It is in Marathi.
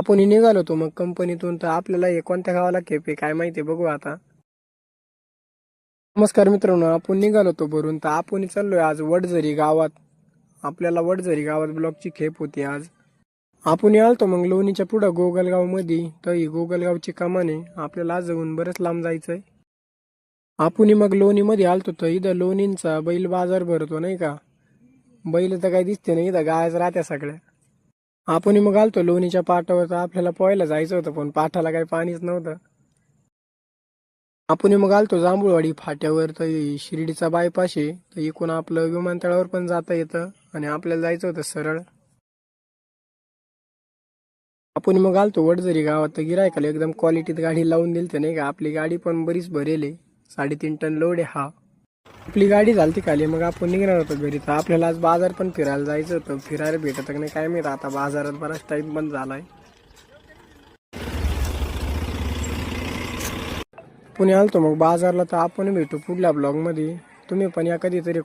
आपण निघालो होतो मग कंपनीतून तर आपल्याला हे कोणत्या गावाला खेप आहे काय माहिती बघू आता. नमस्कार मित्रांनो आपण निघालो होतो भरून तर आपण चाललोय आज वडझरी गावात. आपल्याला वडझरी गावात ब्लॉकची खेप होती आज. आपण आलतो मग लोणीच्या पुढं गोगलगावमध्ये तर ही गोगलगावची कमान आहे आपल्याला आज जाऊन बरंच लांब जायचंय. आपण मग लोणीमध्ये आलतो तर इथं लोणींचा बैल बाजार भरतो नाही का? बैल तर काही दिसते नाही इथं गायच राहत्या सगळ्या. आपण मग आलतो लोणीच्या पाटावर तर आपल्याला पोहायला जायचं होतं पण पाठाला काही पाणीच नव्हतं. आपण मग आलतो जांभूळवाडी फाट्यावर तर शिर्डीचा बायपास आहे तर इकडून आपलं विमानतळावर पण जाता येतं आणि आपल्याला जायचं होतं सरळ. आपण मग आलतो वडझरी गावात तर गिरायकाला एकदम क्वालिटीत गाडी लावून दिली नाही का? आपली गाडी पण बरीच भरेल आहे. साडेतीन टन लोड आहे हा. आपली गाडी झालती खाली मग आपण निघणार होतो घरी. तर आपल्याला आज बाजार पण फिरायला जायचं होतं. फिरायला भेटत नाही काय माहीत. आता बाजारात बराच टाईम बंद झालाय. पुणे आलतो मग बाजारला तर आपण भेटू पुढल्या ब्लॉगमध्ये तुम्ही पण या कधीतरी